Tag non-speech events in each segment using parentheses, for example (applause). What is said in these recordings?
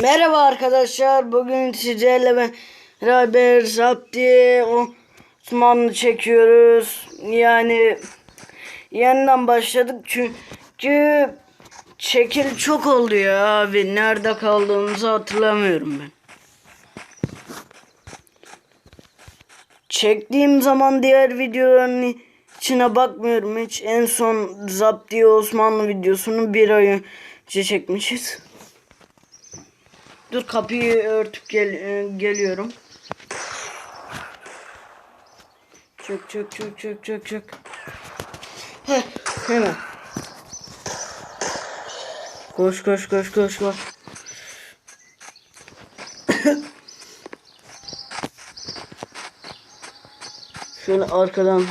Merhaba arkadaşlar. Bugün sizlerle beraber Zapti Osmanlı çekiyoruz. Yani yeniden başladık çünkü çekil çok oldu ya abi. Nerede kaldığımızı hatırlamıyorum ben. Çektiğim zaman diğer videoların içine bakmıyorum hiç. En son Zapti Osmanlı videosunu bir ay önce çekmişiz. Dur kapıyı örtüp gel e, geliyorum. Çök çök çök çök çök çök. Heh, hemen. Koş koş koş koş koş. (coughs) Şöyle arkadan.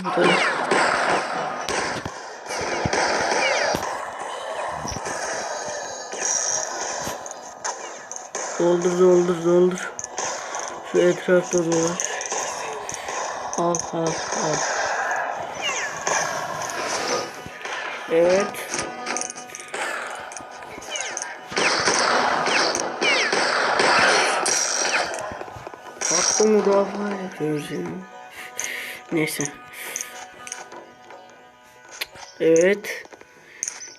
Doldur doldur doldur. Şu etrafta dolaş. Al al al. Evet. Hakkı müdafaa yapıyoruz ya. Neyse. Evet.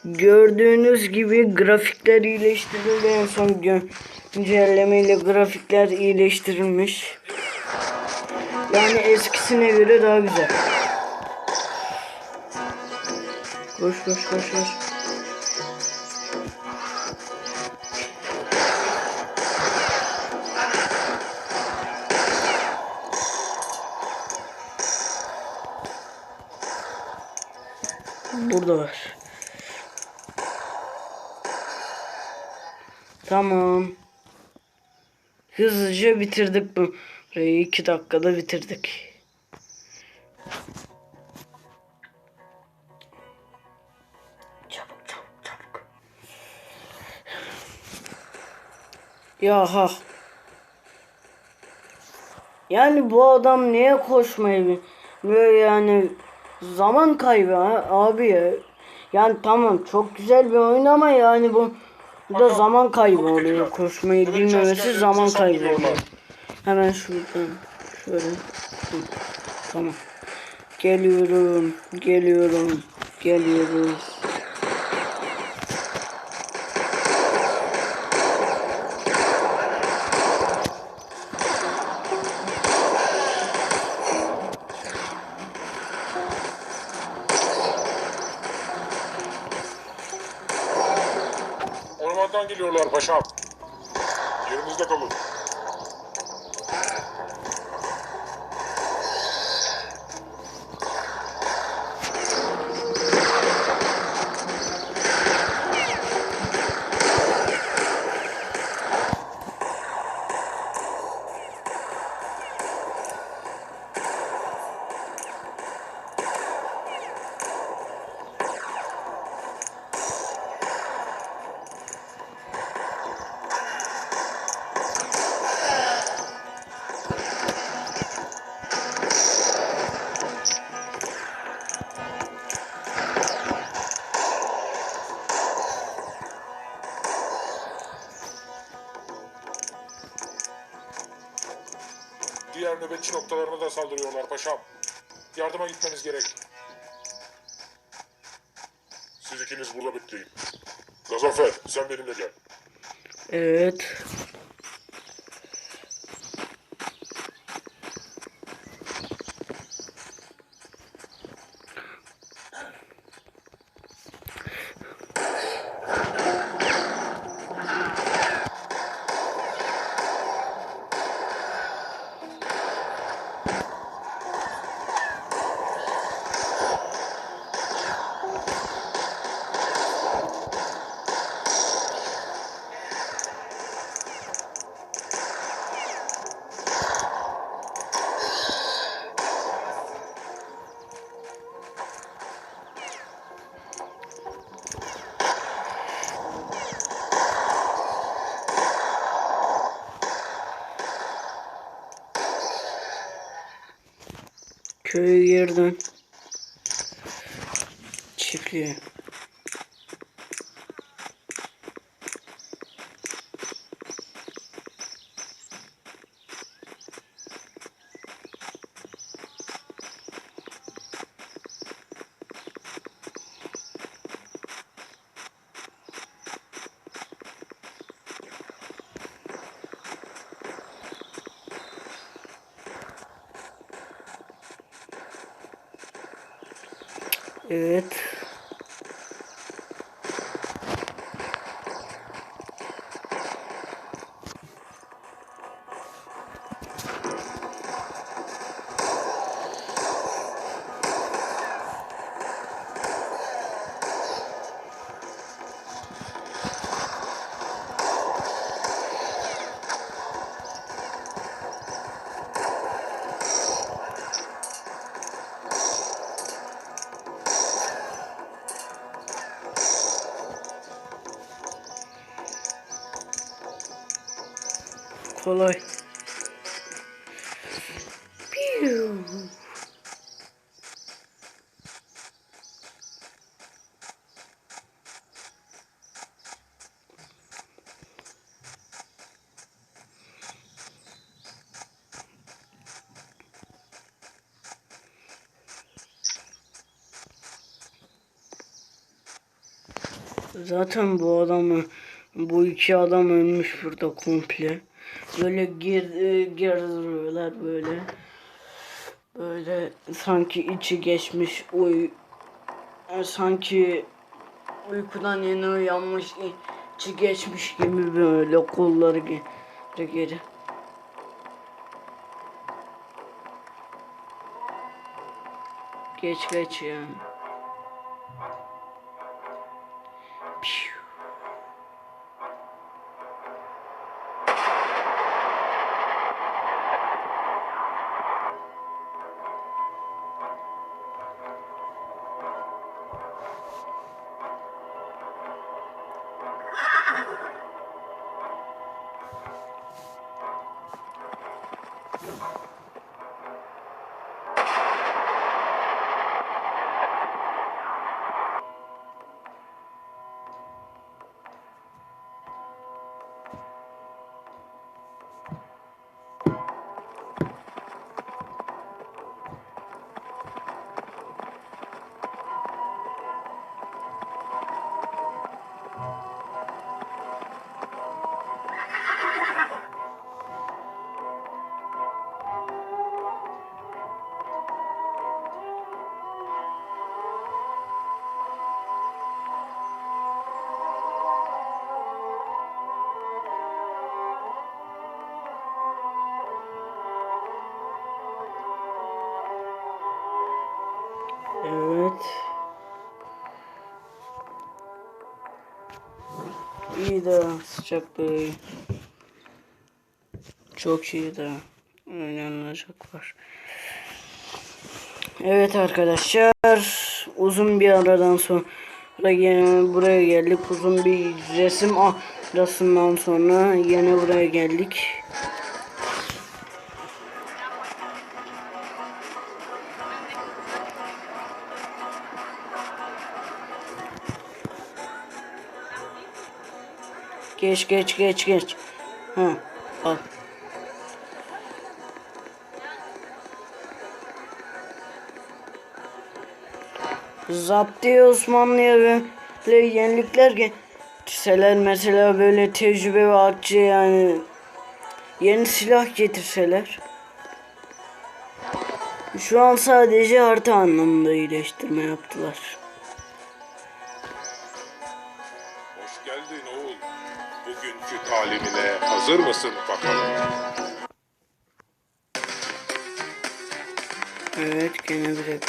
Gördüğünüz gibi grafikler iyileştirildi. En son güncellemeyle grafikler iyileştirilmiş. Yani eskisine göre daha güzel. Koş koş koş koş. Burada var. Tamam. Hızlıca bitirdik bu. Burayı iki dakikada bitirdik. Çabuk çabuk çabuk. Ya ha. Yani bu adam niye koşmayı böyle yani zaman kaybı ha, abi ya. Yani tamam çok güzel bir oyun ama yani bu bu da zaman kaybı oluyor. Koşmayı bilmemesi zaman kaybı oluyor. Hemen şuradan şöyle. Tamam. Geliyorum, geliyorum, geliyorum. Noktalarına da saldırıyorlar paşam. Yardıma gitmeniz gerek. Siz ikiniz burada bekleyin. Gazanfer sen benimle gel. Evet. Köye dön. Çiftliğe. Evet. Kolay. Zaten bu adamı bu iki adam ölmüş burada komple. Böyle gir e, gezdiriyorlar böyle. Böyle sanki içi geçmiş uy e, sanki uykudan yeni uyanmış içi geçmiş gibi böyle kolları geri geri. Geç geç yani. İyi de sıcaklığı iyi. Çok iyi de oynanacak var. Evet arkadaşlar uzun bir aradan sonra yine buraya geldik. Uzun bir resim arasından sonra yine buraya geldik. Geç geç geç geç. Ha al. Zaptiye Osmanlı'ya böyle yenilikler getirseler mesela böyle tecrübe ve akçe yani yeni silah getirseler. Şu an sadece harita anlamında iyileştirme yaptılar. Hazır mısın bakalım? Evet gene bir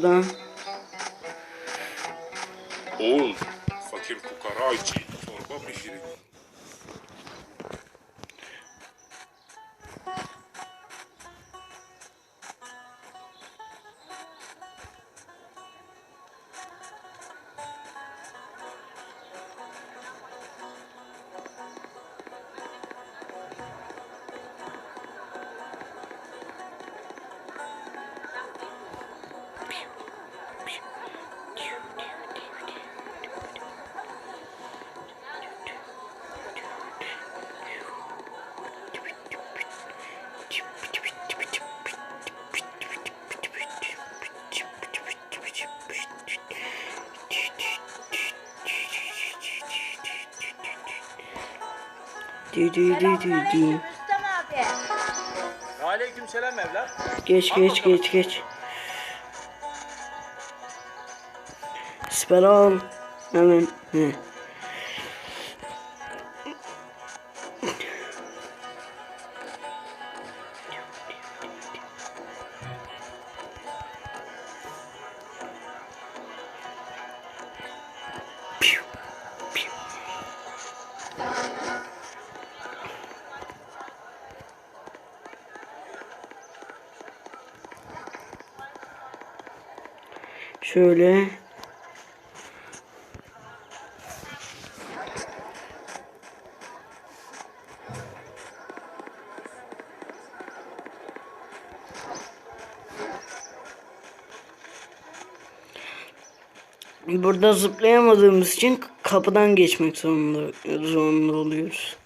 Şimdi Di di di di di. Selamünaleyküm Rüstem abi. Aleykümselam evlat. Geç geç geç geç. Siper al. Hemen. He. Şöyle. Burada zıplayamadığımız için kapıdan geçmek zorunda, zorunda oluyoruz.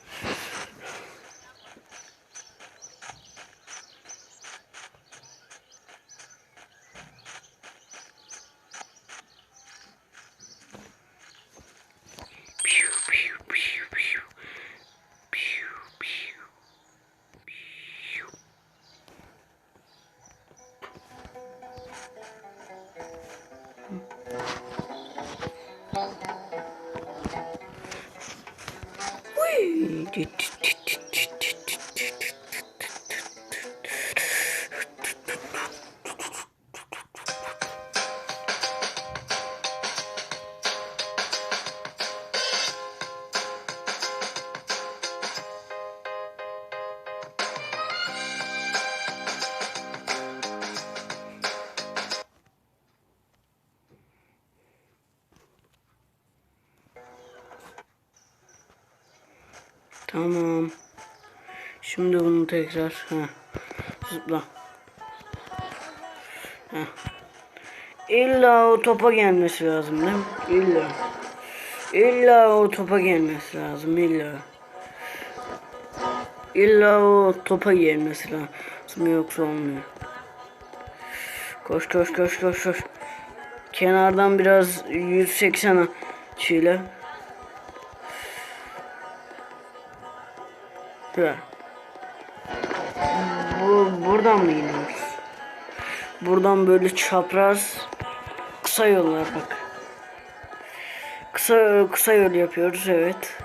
it. Tekrar ha zıpla. Ha. İlla o topa gelmesi lazım değil mi? İlla. İlla o topa gelmesi lazım illa. İlla o topa gelmesi lazım yoksa olmuyor. Koş koş koş koş koş. Kenardan biraz 180 açıyla. Dur. Bu buradan mı iniyoruz? Buradan böyle çapraz kısa yollar bak. Kısa kısa yol yapıyoruz evet.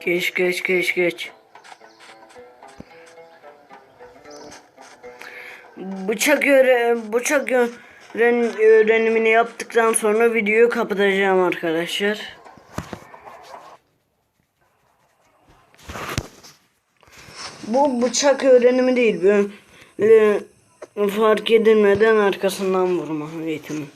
Geç geç geç geç. Bıçak öğre bıçak öğren öğrenimini yaptıktan sonra videoyu kapatacağım arkadaşlar. Bu bıçak öğrenimi değil. Böyle fark edilmeden arkasından vurma eğitimi.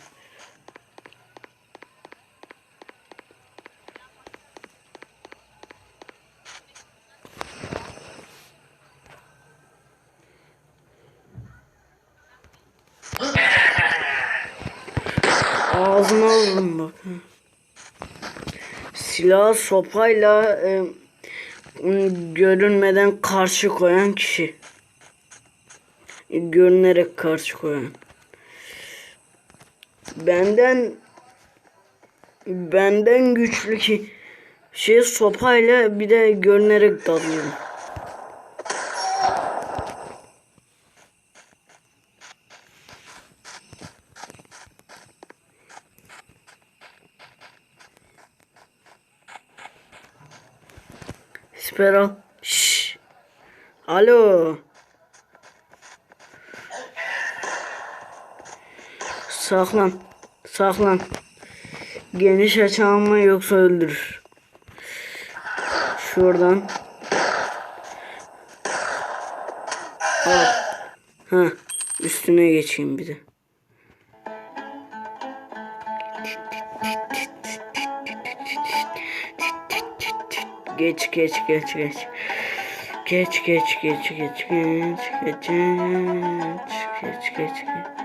Silah sopayla e, görünmeden karşı koyan kişi. Görünerek karşı koyan. Benden benden güçlü ki şey sopayla bir de görünerek dalıyorum. Al. Şşş. Alo. Saklan. Saklan. Geniş açı mı yoksa öldürür. Şuradan. Al. Ha. Üstüne geçeyim bir de. Geç geç geç. Geç geç geç geç geç geç geç geç geç geç. Geç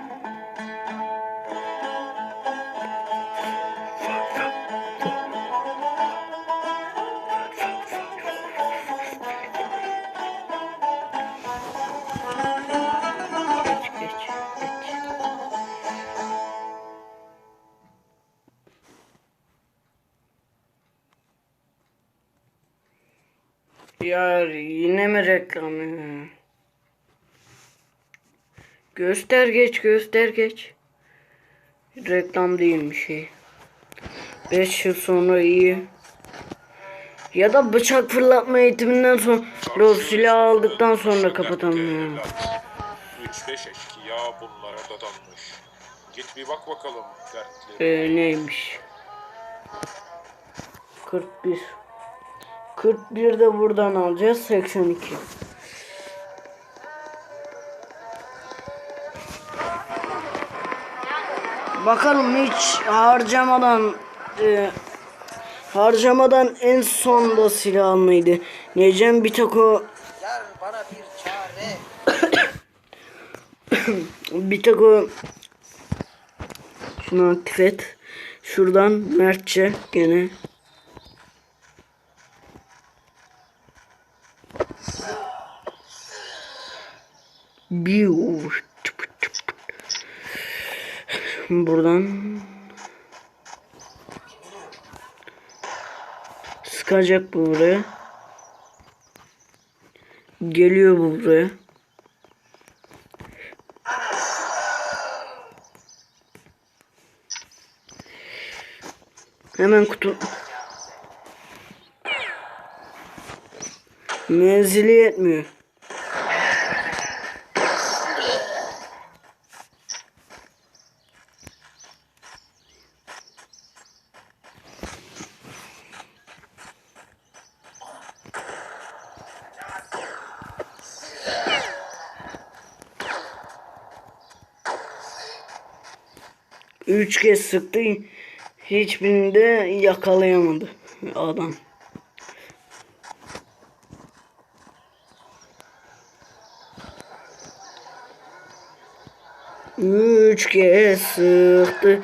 yine mi reklam ya? Göster geç göster geç. Reklam değil bir şey. 5 yıl sonra iyi. Ya da bıçak fırlatma eğitiminden sonra o silahı aldıktan sonra kapatalım ya. 3-5 eşkıya bunlara dadanmış. Git bir bak bakalım dertleri. Ee, neymiş? 41. 41 de buradan alacağız. 82. Bakalım hiç harcamadan e, harcamadan en sonda silah mıydı? Necem Bitako (coughs) Bitako şunu aktif et. Şuradan Mertçe gene Biu. Buradan sıkacak bu buraya. Geliyor bu buraya. Hemen kutu. Menzili yetmiyor. Üç kez sıktı. Hiçbirinde yakalayamadı adam. Üç kez sıktı.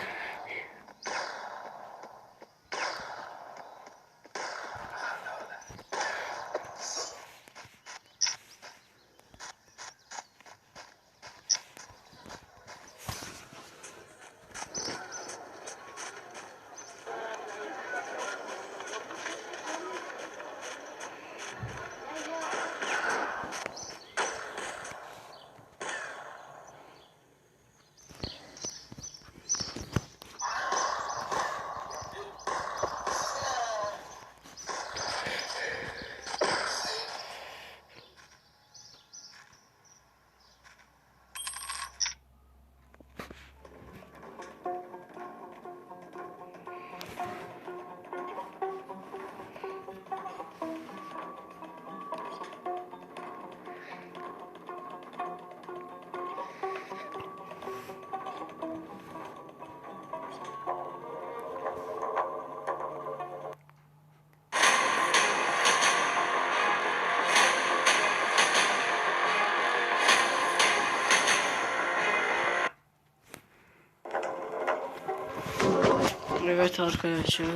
Evet arkadaşlar.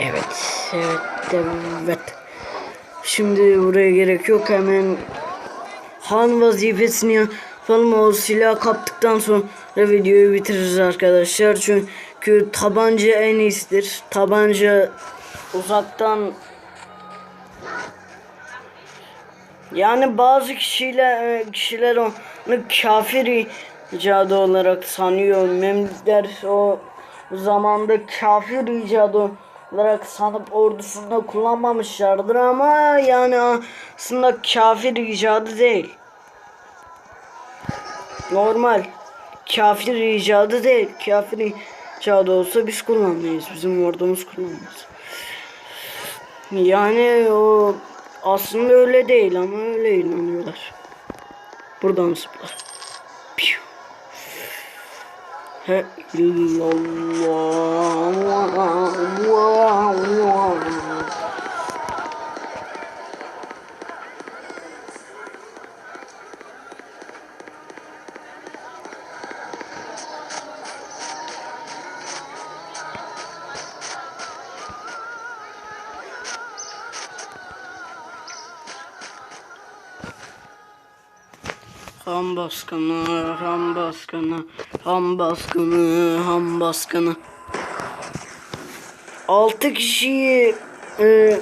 Evet. Evet. Evet. Şimdi buraya gerek yok. Hemen Han vazifesini yapalım. O silah kaptıktan sonra videoyu bitiririz arkadaşlar. Çünkü tabanca en iyisidir. Tabanca uzaktan yani bazı kişiler kişiler onu kafir icadı olarak sanıyor. Memlükler o zamanda kafir icadı olarak sanıp ordusunda kullanmamışlardır ama yani aslında kafir icadı değil. Normal. Kafir icadı değil. Kafir icadı olsa biz kullanmayız. Bizim ordumuz kullanmaz. Yani o aslında öyle değil ama öyle inanıyorlar. Buradan zıplar ilahe illallah. Ram baskını, ram baskını, ham baskını, ham baskını. Altı kişiyi e,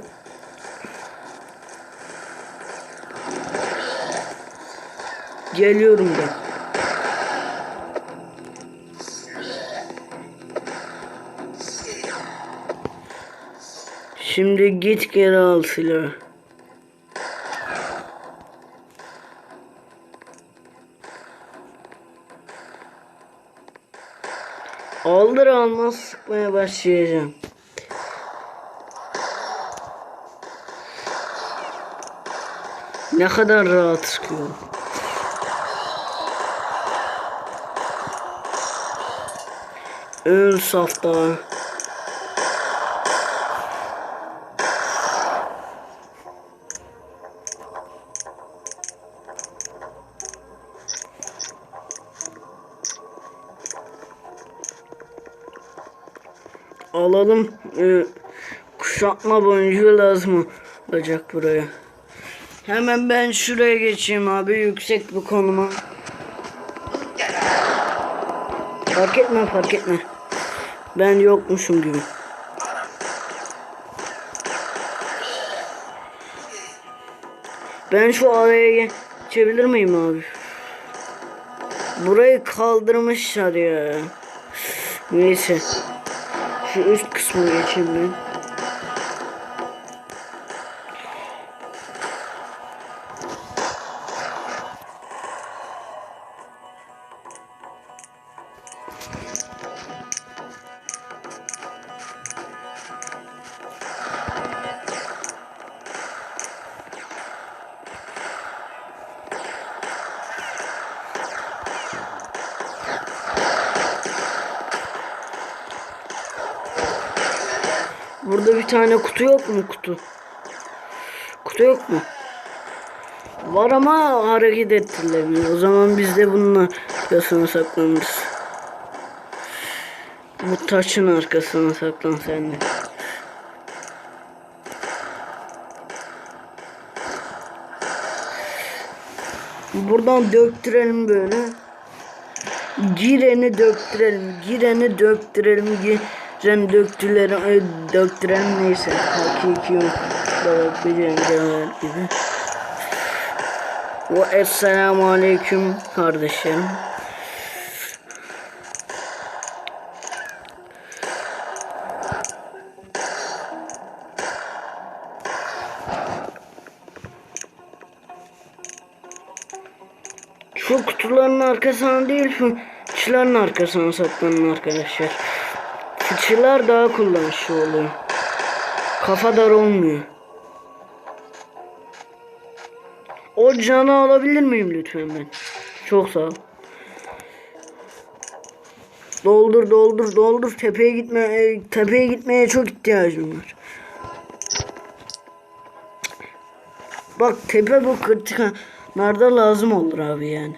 geliyorum da. Şimdi git geri al silahı. Aldır almaz sıkmaya başlayacağım. Ne kadar rahat sıkıyor. Ön safta. Alalım. Ee, kuşatma boncuğu lazım olacak buraya. Hemen ben şuraya geçeyim abi yüksek bir konuma. Fark etme fark etme. Ben yokmuşum gibi. Ben şu araya geçebilir miyim abi? Burayı kaldırmışlar ya. Neyse. Şu üst kısmı geçeyim. Tane kutu yok mu kutu? Kutu yok mu? Var ama hareket ettirilemiyor. O zaman biz de bunun arkasına saklanırız. Bu taşın arkasına saklan sen de. Buradan döktürelim böyle. Gireni döktürelim, gireni döktürelim, giren döktülerim, e, döktürelim neyse. Hakiki bakabileceğim cevher gibi. Ve esselamu aleyküm kardeşlerim. Şu kutuların arkasına değil fıçıların arkasına saklanın arkadaşlar. Fıçılar daha kullanışlı oluyor. Kafa dar olmuyor. O canı alabilir miyim lütfen ben? Çok sağ ol. Doldur doldur doldur tepeye gitme e, tepeye gitmeye çok ihtiyacım var. Bak tepe bu kritik nerede lazım olur abi yani.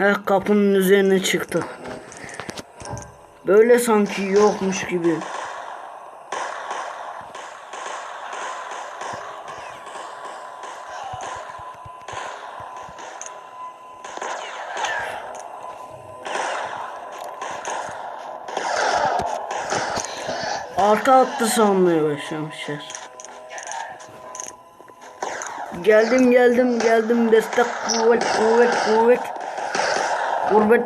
Heh kapının üzerine çıktı. Böyle sanki yokmuş gibi. Arka attı sanmaya başlamışlar. Geldim geldim geldim destek kuvvet kuvvet kuvvet. Gurbet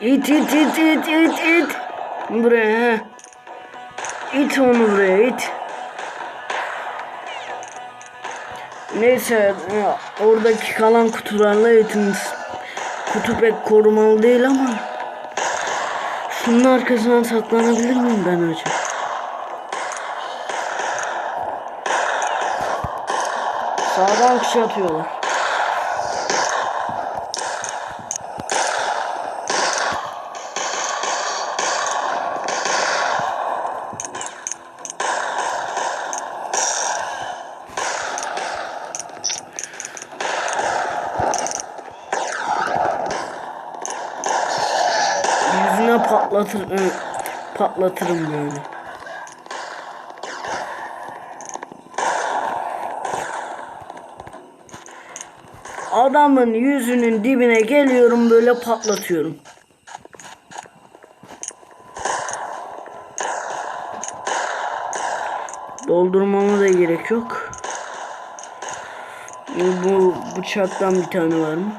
İt it it it it it. Buraya. İt onu buraya it. Neyse oradaki kalan kutularla itiniz. Kutu pek korumalı değil ama. Şunun arkasına saklanabilir miyim ben acaba? Sağdan kişi atıyorlar. Yüzüne patlatır, patlatırım böyle. Adamın yüzünün dibine geliyorum böyle patlatıyorum. Doldurmama da gerek yok. Bu bıçaktan bir tane var mı?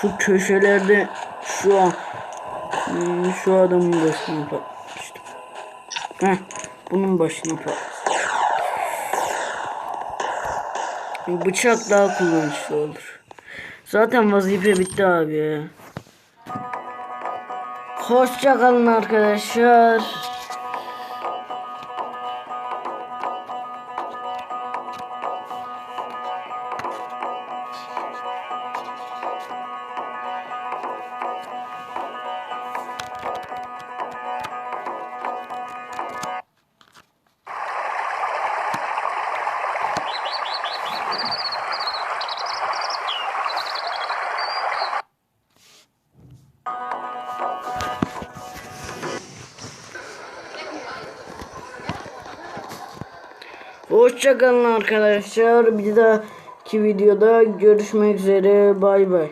Şu köşelerde şu an hmm, şu adamın başına patlamıştım. Heh, bunun başına patlamıştım. Bıçak daha kullanışlı olur. Zaten vazife bitti abi ya. Hoşça kalın arkadaşlar. Hoşça kalın arkadaşlar. Bir dahaki videoda görüşmek üzere. Bay bay.